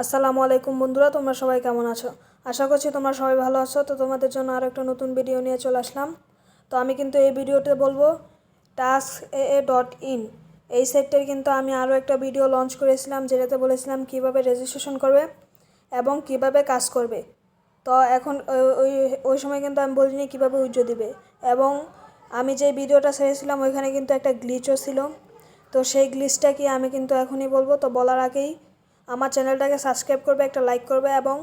আসসালামু আলাইকুম বন্ধুরা, তোমরা সবাই কেমন আছো? আশা করছি তোমরা সবাই ভালো আছো। তো তোমাদের জন্য আর একটা নতুন ভিডিও নিয়ে চলে আসলাম। তো আমি কিন্তু এই ভিডিওতে বলব task a a dot in এই সাইটটার কিন্তু আমি আরও একটা ভিডিও লঞ্চ করেছিলাম, যেটাতে বলেছিলাম কীভাবে রেজিস্ট্রেশন করবে এবং কীভাবে কাজ করবে। তো এখন ওই- ওই সময় কিন্তু আমি বলিনি কীভাবে উজ্জ্ব দিবে। এবং আমি যে ভিডিওটা ছেড়েছিলাম, ওইখানে কিন্তু একটা গ্লিচও ছিল। তো সেই গ্লিচটা কি আমি কিন্তু এখনই বলব। তো বলার আগেই আমার চ্যানেলটাকে সাবস্ক্রাইব করবে, একটা লাইক করবে এবং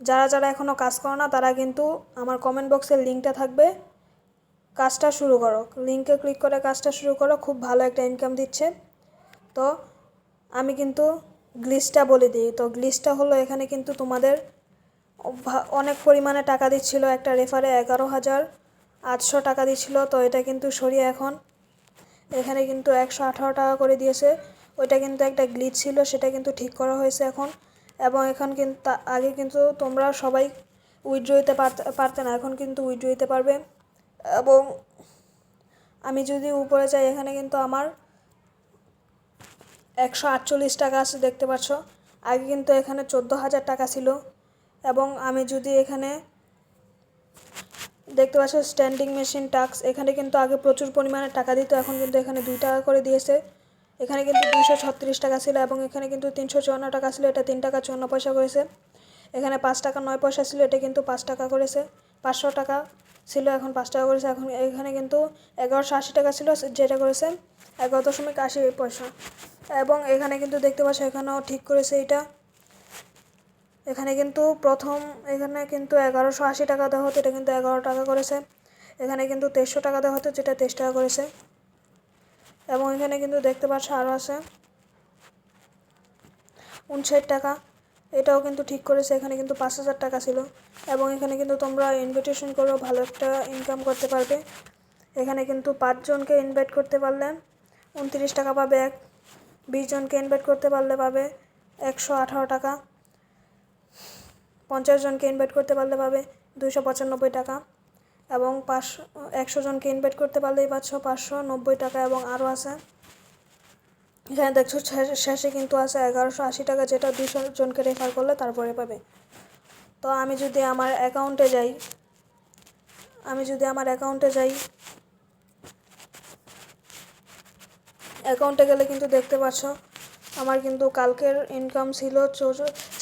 যারা যারা এখনও কাজ করো না, তারা কিন্তু আমার কমেন্ট বক্সের লিঙ্কটা থাকবে। কাজটা শুরু করো। লিঙ্কে ক্লিক করে কাজটা শুরু করো, খুব ভালো একটা ইনকাম দিচ্ছে। তো আমি কিন্তু গ্লিসটা বলে দিই। তো গ্লিসটা হলো এখানে কিন্তু তোমাদের অনেক পরিমাণে টাকা দিচ্ছিল। একটা রেফারে এগারো হাজার আটশো টাকা দিচ্ছিল। তো এটা কিন্তু সরিয়ে এখন এখানে কিন্তু একশো আঠারো টাকা করে দিয়েছে। ওইটা কিন্তু একটা গ্লিচ ছিল, সেটা কিন্তু ঠিক করা হয়েছে এখন। এবং এখন কিন্তু আগে কিন্তু তোমরা সবাই উইথড্র দিতে পারতে না, এখন কিন্তু উইথড্র দিতে পারবে। এবং আমি যদি উপরে যাই, এখানে কিন্তু আমার একশো আটচল্লিশ টাকা আছে, দেখতে পাচ্ছ। আগে কিন্তু এখানে চোদ্দ হাজার টাকা ছিল। এবং আমি যদি এখানে দেখতে পাচ্ছ স্ট্যান্ডিং মেশিন টাক্স এখানে কিন্তু আগে প্রচুর পরিমাণে টাকা দিত, এখন কিন্তু এখানে দুই টাকা করে দিয়েছে। এখানে কিন্তু দুইশো ছত্রিশ টাকা ছিল এবং এখানে কিন্তু তিনশো চুয়ান্ন টাকা ছিল। এটা তিন টাকা চুয়ান্ন পয়সা করেছে। এখানে পাঁচ টাকা নয় পয়সা ছিল, এটা কিন্তু পাঁচ টাকা করেছে। পাঁচশো টাকা ছিল, এখন পাঁচ টাকা করেছে। এখন এখানে কিন্তু এগারোশো আশি টাকা ছিল, যেটা করেছে এগারো দশমিক আশি পয়সা। এবং এখানে কিন্তু দেখতে পাচ্ছ, এখানেও ঠিক করেছে এটা। এখানে কিন্তু প্রথম, এখানে কিন্তু এগারোশো আশি টাকা দেওয়া হতো, এটা কিন্তু এগারো টাকা করেছে। এখানে কিন্তু তেইশশো টাকা দেওয়া হতো, যেটা তেইশ টাকা করেছে। এবং এখানে কিন্তু দেখতে পাচ্ছ আরও আছে উনষাট টাকা। এটাও কিন্তু ঠিক করেছে, এখানে কিন্তু পাঁচ হাজার টাকা ছিল। এবং এখানে কিন্তু তোমরা ইনভিটেশন করেও ভালো একটা ইনকাম করতে পারবে। এখানে কিন্তু পাঁচজনকে ইনভাইট করতে পারলে উনত্রিশ টাকা পাবে এক, বিশ জনকে ইনভাইট করতে পারলে পাবে একশো আঠারো টাকা, পঞ্চাশ জনকে ইনভাইট করতে পারলে পাবে দুশো পঁচানব্বই টাকা। এবং পাঁচশো, একশো জনকে ইনভাইট করতে পারলেই পাচ্ছ পাঁচশো, নব্বই টাকা এবং আরও আছে। এখানে দেখছ শেষে- কিন্তু আছে এগারোশো আশি টাকা, যেটা দুশো জনকে রেফার করলে তারপরে পাবে। তো আমি যদি আমার অ্যাকাউন্টে যাই, আমি যদি আমার অ্যাকাউন্টে যাই অ্যাকাউন্টে গেলে কিন্তু দেখতে পাচ্ছ আমার কিন্তু কালকের ইনকাম ছিল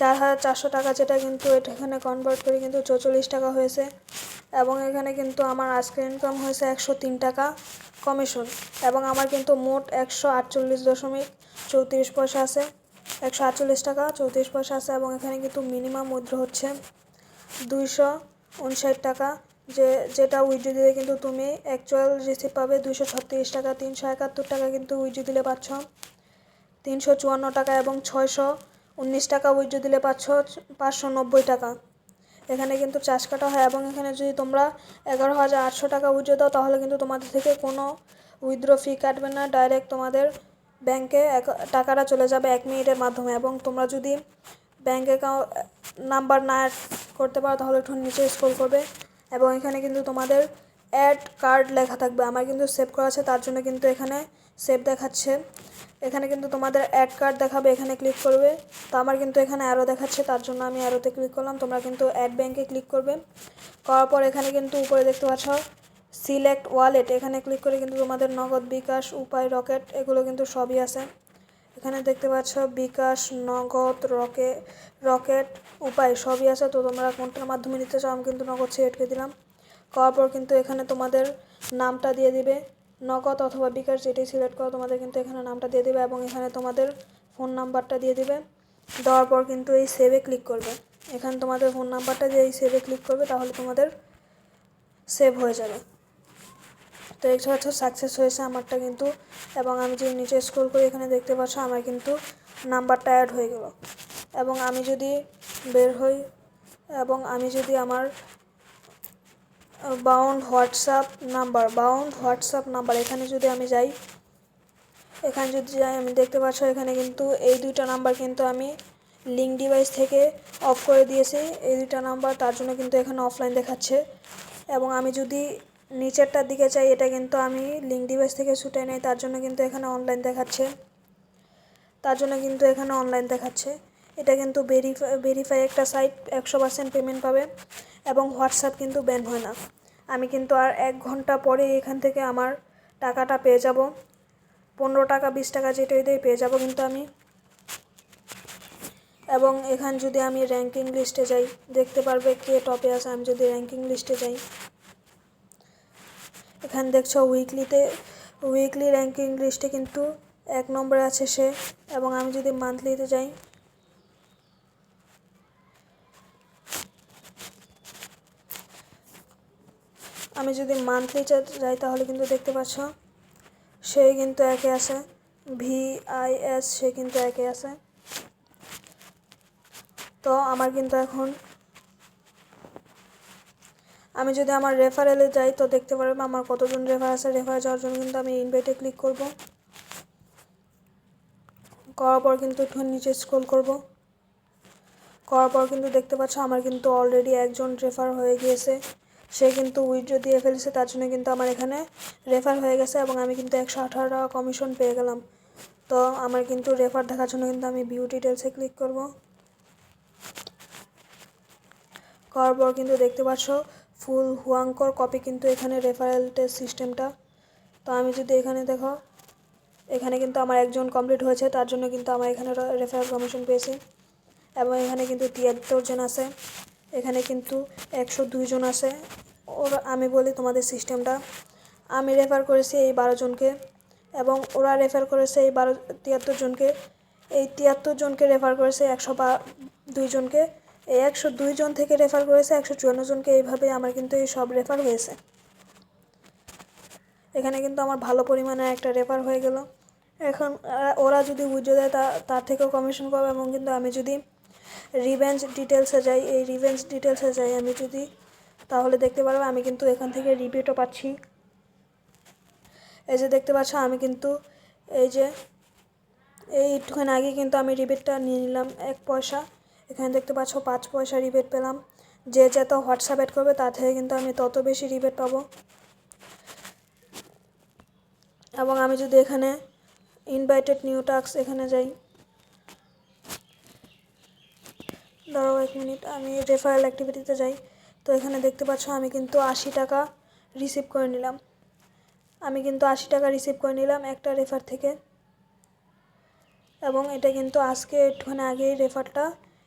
চার হাজার চারশো টাকা যেটা কিন্তু এটা এখানে কনভার্ট করে কিন্তু চৌচল্লিশ টাকা হয়েছে। এবং এখানে কিন্তু আমার আজকের ইনকাম হয়েছে একশো তিন টাকা কমিশন এবং আমার কিন্তু মোট একশো আটচল্লিশ দশমিক চৌত্রিশ পয়সা আছে। একশো আটচল্লিশ টাকা চৌত্রিশ পয়সা আছে এবং এখানে কিন্তু মিনিমাম উইথড্র হচ্ছে দুইশো উনষাট টাকা। যে, যেটা উইথড্র দিলে কিন্তু তুমি অ্যাকচুয়াল রিসিভ পাবে দুইশো ছত্রিশ টাকা, তিনশো একাত্তর টাকা কিন্তু উইথড্র দিলে পাচ্ছ। তিনশো চুয়ান্ন টাকা এবং ছয়শো উনিশ টাকা উইথড্র দিলে পাঁচশো পাঁচশো নব্বই টাকা। এখানে কিন্তু চাষ কাটা হয় এবং এখানে যদি তোমরা এগারো হাজার আটশো টাকা উইথড্র দাও, তাহলে কিন্তু তোমাদের থেকে কোনো উইথড্র ফি কাটবে না। ডাইরেক্ট তোমাদের ব্যাংকে টাকাটা চলে যাবে এক মিনিটের মাধ্যমে এবং তোমরা যদি ব্যাংক অ্যাকাউন্ট, নাম্বার না করতে পারো, তাহলে একটু নিচে স্ক্রল করবে। এবং এখানে কিন্তু তোমাদের অ্যাড কার্ড লেখা থাকবে। আমার কিন্তু সেভ করা আছে, তার জন্য কিন্তু এখানে সেভ দেখাচ্ছে। এখানে কিন্তু তোমাদের অ্যাড কার্ড দেখাবে, এখানে ক্লিক করবে। তো আমার কিন্তু এখানে অ্যারো দেখাচ্ছে, তার জন্য আমি অ্যারোতে ক্লিক করলাম। তোমরা কিন্তু অ্যাড ব্যাংকে ক্লিক করবে। করার পর এখানে কিন্তু উপরে দেখতে পাচ্ছ সিলেক্ট ওয়ালেট এখানে ক্লিক করে কিন্তু তোমাদের নগদ, বিকাশ, উপায় রকেট এগুলো কিন্তু সবই আছে। এখানে দেখতে পাচ্ছ, বিকাশ, নগদ রকে রকেট উপায় সবই আছে। তো তোমরা কোনটার মাধ্যমে নিতে চাও, আমি কিন্তু নগদ সিলেক্ট করে দিলাম। করার পর কিন্তু এখানে তোমাদের নামটা দিয়ে দিবে। নগদ অথবা বিকাশ যেটি সিলেক্ট করো, তোমাদের কিন্তু এখানে নামটা দিয়ে দিবে এবং এখানে তোমাদের ফোন নাম্বারটা দিয়ে দিবে। দেওয়ার পর কিন্তু এই সেভে ক্লিক করবে। এখানে তোমাদের ফোন নাম্বারটা দিয়ে এই সেভে ক্লিক করবে, তাহলে তোমাদের সেভ হয়ে যাবে। তো এই হচ্ছে সাকসেস হয়েছে আমারটা কিন্তু, এবং আমি যদি নিচে স্ক্রল করি, এখানে দেখতে পাচ্ছ আমার কিন্তু নাম্বারটা অ্যাড হয়ে গেল। এবং আমি যদি বের হই, এবং আমি যদি আমার bound WhatsApp number bound WhatsApp number এখানে যদি আমি যাই, এখানে যদি যাই, আমি দেখতে পাচ্ছ এখানে কিন্তু এই দুইটা নাম্বার কিন্তু আমি লিঙ্ক ডিভাইস থেকে অফ করে দিয়েছি। এই দুইটা নাম্বার তার জন্য কিন্তু এখানে অফলাইন দেখাচ্ছে। এবং আমি যদি নিচেরটার দিকে চাই এটা কিন্তু আমি লিঙ্ক ডিভাইস থেকে ছুটে নেই, তার জন্য কিন্তু এখানে অনলাইন দেখাচ্ছে। তার জন্য কিন্তু এখানে অনলাইন দেখাচ্ছে। এটা কিন্তু ভেরিফাই ভেরিফাই একটা সাইট একশো পার্সেন্ট পেমেন্ট পাবে এবং হোয়াটসঅ্যাপ কিন্তু ব্যান হয় না। আমি কিন্তু আর এক ঘণ্টা পরে এখান থেকে আমার টাকাটা পেয়ে যাব। পনেরো টাকা, বিশ টাকা যেটাই দিয়ে পেয়ে যাব কিন্তু আমি। এবং এখান যদি আমি র্যাঙ্কিং লিস্টে যাই, দেখতে পারবে কে টপে আছে, আমি যদি র্যাঙ্কিং লিস্টে যাই। এখানে দেখছ উইকলিতে উইকলি র্যাঙ্কিং লিস্টে কিন্তু এক নম্বরে আছে সে। এবং আমি যদি মান্থলিতে যাই আমি যদি মান্থলি যাই তাহলে কিন্তু দেখতে পাচ্ছ, সে কিন্তু একে আছে। ভি আই এস সে কিন্তু একে আছে। তো আমার কিন্তু এখন, আমি যদি আমার রেফারেলে যাই তো দেখতে পারব আমার কতজন রেফার আছে। রেফারে যাওয়ার জন্য কিন্তু আমি ইনভাইটে ক্লিক করব। করার পর কিন্তু একটু নিচে স্ক্রল করব। করার পর কিন্তু দেখতে পাচ্ছ আমার কিন্তু অলরেডি একজন রেফার হয়ে গিয়েছে। সে কিন্তু উইথড্র দিয়ে ফেলেছে, তার জন্য কিন্তু আমার এখানে রেফার হয়ে গেছে এবং আমি কিন্তু একশো আঠারো টাকা কমিশন পেয়ে গেলাম। তো আমার কিন্তু রেফার দেখার জন্য কিন্তু আমি ভিউ ডিটেলসে ক্লিক করব। করার পর কিন্তু দেখতে পাচ্ছ, ফুল হুয়াঙ্কর কপি কিন্তু এখানে রেফারেল টেস্ট সিস্টেমটা তো আমি যদি এখানে দেখো, এখানে কিন্তু আমার একজন কমপ্লিট হয়েছে, তার জন্য কিন্তু আমার এখানে রেফারেল কমিশন পেয়েছি। এবং এখানে কিন্তু তিয়াত্তর জন আছে। এখানে কিন্তু একশো দুইজন আছে। ওরা, আমি বলি তোমাদের সিস্টেমটা। আমি রেফার করেছি এই বারো জনকে এবং ওরা রেফার করেছে এই বারো, তিয়াত্তর জনকে। এই তিয়াত্তর জনকে রেফার করেছে একশো বা দুইজনকে এই একশো দুই জন থেকে রেফার করেছে একশো চুয়ান্ন জনকে। এইভাবে আমার কিন্তু এই সব রেফার হয়েছে। এখানে কিন্তু আমার ভালো পরিমাণে একটা রেফার হয়ে গেল। এখন ওরা যদি বুঝে দেয় তা, তার থেকেও কমিশন পাবে এবং কিন্তু আমি যদি রিভেঞ্জ ডিটেলসে যাই, এই রিভেঞ্জ ডিটেলসে যাই আমি যদি, তাহলে দেখতে পারব আমি কিন্তু এখান থেকে রিভিউটা পাচ্ছি। এই যে দেখতে পাচ্ছ, আমি কিন্তু এই যে, এই একটুখানি আগে কিন্তু আমি রিবেটটা নিয়ে নিলাম এক পয়সা। এখানে দেখতে পাচ্ছ, পাঁচ পয়সা রিবেট পেলাম। যে যত হোয়াটসঅ্যাপ অ্যাড করবে, তার থেকে কিন্তু আমি তত বেশি রিবেট পাবো। এবং আমি যদি এখানে ইনভাইটেড নিউ টাস্ক এখানে যাই ধরো এক মিনিট, আমি রেফারেল অ্যাক্টিভিটিতে যাই। তো এখানে দেখতে পাচ্ছ আমি কিন্তু আশি টাকা রিসিভ করে নিলাম। আমি কিন্তু আশি টাকা রিসিভ করে নিলাম একটা রেফার থেকে। এবং এটা কিন্তু আজকে একটুখানি আগেই রেফারটা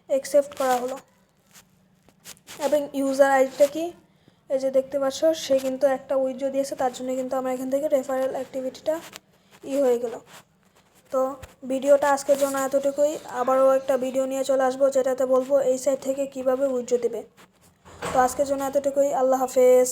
অ্যাকসেপ্ট করা হলো। এবং ইউজার আইডিটা কি? এই যে দেখতে পাচ্ছ, সে কিন্তু একটা উইথড্র দিয়েছে, তার জন্য কিন্তু আমার এখান থেকে রেফারেল অ্যাক্টিভিটিটা ই হয়ে গেল। তো ভিডিওটা আজকের জন্য এতটুকুই। আবারও একটা ভিডিও নিয়ে চলে আসব, যেটাতে বলব এই সাইড থেকে কীভাবে উইথড্র দেবে। তো আজকের জন্য এতটুকুই। আল্লাহ হাফেজ।